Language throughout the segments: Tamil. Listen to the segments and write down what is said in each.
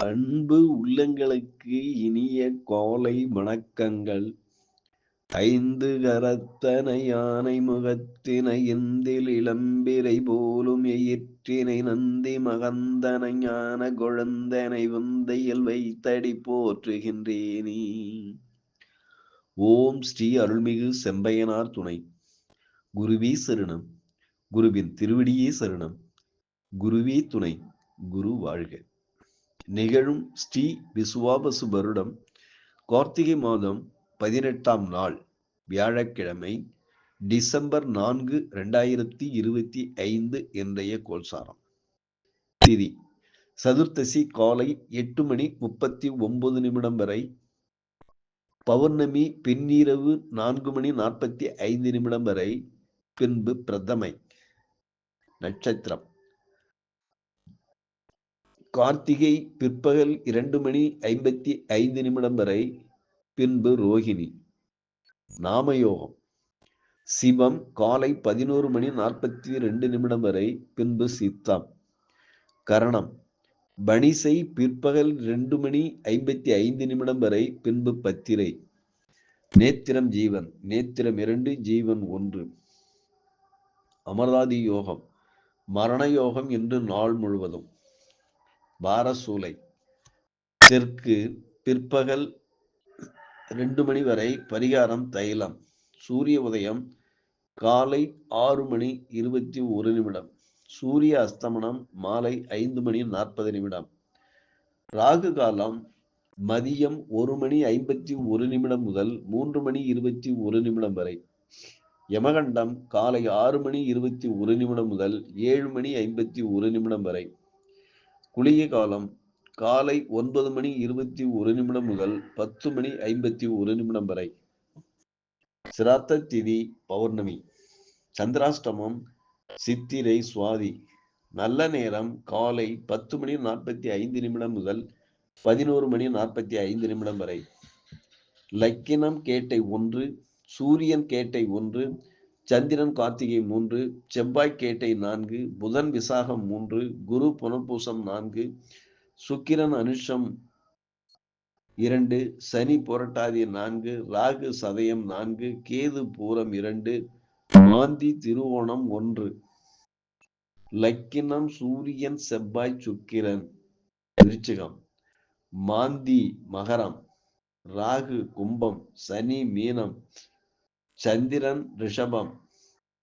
அன்பு உள்ளங்களுக்கு இனிய கோலை வணக்கங்கள். ஐந்து கரத்தனை யானை முகத்தினை எந்தில் இளம்பிரை போலும் எயிற்றினை நந்தி மகந்தனை ஞான குழந்தனை வந்தையில் வைத்தடி போற்றுகின்றேனே. ஓம் ஸ்ரீ அருள்மிகு செம்பையனார் துணை. குருவி சரணம். குருவின் திருவடியே சரணம். குருவி துணை. குரு வாழ்க. நிகழும் ஸ்ரீ விசுவாபசு வருடம் கார்த்திகை மாதம் பதினெட்டாம் நாள் வியாழக்கிழமை டிசம்பர் நான்கு ரெண்டாயிரத்தி இருபத்தி ஐந்து இன்றைய கோல்சாரம் திதி சதுர்த்தசி காலை எட்டு மணி முப்பத்தி ஒன்பது நிமிடம் வரை பௌர்ணமி பின்னிரவு நான்கு மணி நாற்பத்தி ஐந்து நிமிடம் வரை பின்பு பிரதமை நட்சத்திரம். கார்த்திகை பிற்பகல் இரண்டு மணி ஐம்பத்தி ஐந்து நிமிடம் வரை பின்பு ரோஹிணி. நாமயோகம். சிவம் காலை பதினோரு மணி நாற்பத்தி ரெண்டு நிமிடம் வரை பின்பு சித்தம். கரணம். பனிசை பிற்பகல் ரெண்டு மணி ஐம்பத்தி ஐந்து நிமிடம் வரை பின்பு பத்திரை. நேத்திரம் ஜீவன். நேத்திரம் இரண்டு ஜீவன் ஒன்று. அமர்தாதி யோகம். மரண யோகம் என்று நாள் முழுவதும். பாரசூலை. தெற்கு பிற்பகல் ரெண்டு மணி வரை பரிகாரம் தைலம். சூரிய உதயம் காலை ஆறு மணி இருபத்தி ஒரு நிமிடம். சூரிய அஸ்தமனம் மாலை ஐந்து மணி நாற்பது நிமிடம். ராகு காலம் மதியம் ஒரு மணி ஐம்பத்தி ஒரு நிமிடம் முதல் மூன்று மணி இருபத்தி ஒரு நிமிடம் வரை. யமகண்டம் காலை ஆறு மணி இருபத்தி ஒரு நிமிடம் முதல் ஏழு மணி ஐம்பத்தி ஒரு நிமிடம் வரை. குளிய காலம் காலை ஒன்பது மணி இருபத்தி ஒரு நிமிடம் முதல் பத்து மணி ஐம்பத்தி ஒரு நிமிடம் வரை. சிராத்த திதி பௌர்ணமி. சந்திராஷ்டமம் சித்திரை சுவாதி. நல்ல நேரம் காலை பத்து மணி நாற்பத்தி ஐந்து நிமிடம் முதல் பதினோரு மணி நாற்பத்தி ஐந்து நிமிடம் வரை. லக்கினம் கேட்டை ஒன்று சூரியன் கேட்டை ஒன்று சந்திரன் கார்த்திகை மூன்று செவ்வாய் கேட்டை நான்கு புதன் விசாகம் மூன்று குரு புனப்பூசம் நான்கு சுக்கிரன் அனுஷம் இரண்டு சனி புரட்டாதி நான்கு ராகு சதயம் நான்கு கேது பூரம் இரண்டு மாந்தி திருவோணம் ஒன்று. லக்கினம் சூரியன் செவ்வாய் சுக்கிரன் விருச்சிகம். மாந்தி மகரம் ராகு கும்பம் சனி மீனம் சந்திரன் ரிஷபம்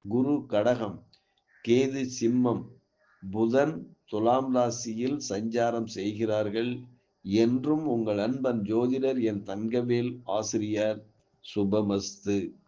குரு கடகம் கேது சிம்மம் புதன் துலாம் ராசியில் சஞ்சாரம் செய்கிறார்கள் என்றும் உங்கள் அன்பன் ஜோதிடர் என் தங்கவேல் ஆசிரியர். சுபமஸ்து.